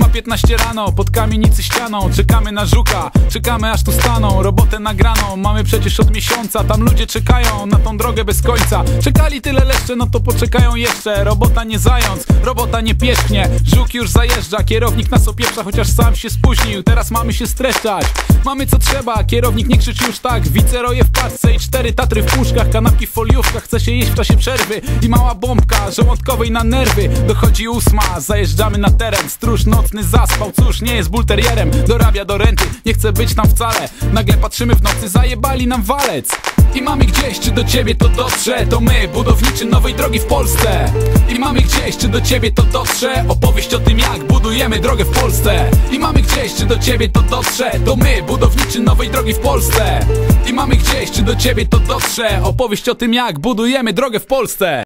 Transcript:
15 rano, pod kamienicy ścianą Czekamy na żuka, czekamy aż tu staną Robotę nagraną, mamy przecież od miesiąca Tam ludzie czekają na tą drogę bez końca. Czekali tyle leszcze, no to poczekają jeszcze Robota nie zając, robota nie pierzchnie Żuk już zajeżdża, kierownik nas opieprza Chociaż sam się spóźnił, teraz mamy się streszczać. Mamy co trzeba, kierownik nie krzyczy już tak Wiceroje w paczce i cztery tatry w puszkach Kanapki w foliówkach, chce się jeść w czasie przerwy I mała bombka, żołądkowej na nerwy. Dochodzi ósma, zajeżdżamy na teren Stróż nocny zaspał, cóż, nie jest bulterierem. Dorabia do renty, nie chce być tam wcale. Nagle patrzymy w nocy, zajebali nam walec. I mamy gdzieś, czy do ciebie to dotrze? To my, budowniczy nowej drogi w Polsce. I mamy gdzieś, czy do ciebie to dotrze? Opowieść o tym jak budujemy drogę w Polsce. I mamy gdzieś, czy do ciebie to dotrze? To my, budowniczy nowej drogi w Polsce. I mamy gdzieś, czy do ciebie to dotrze? Opowieść o tym jak budujemy drogę w Polsce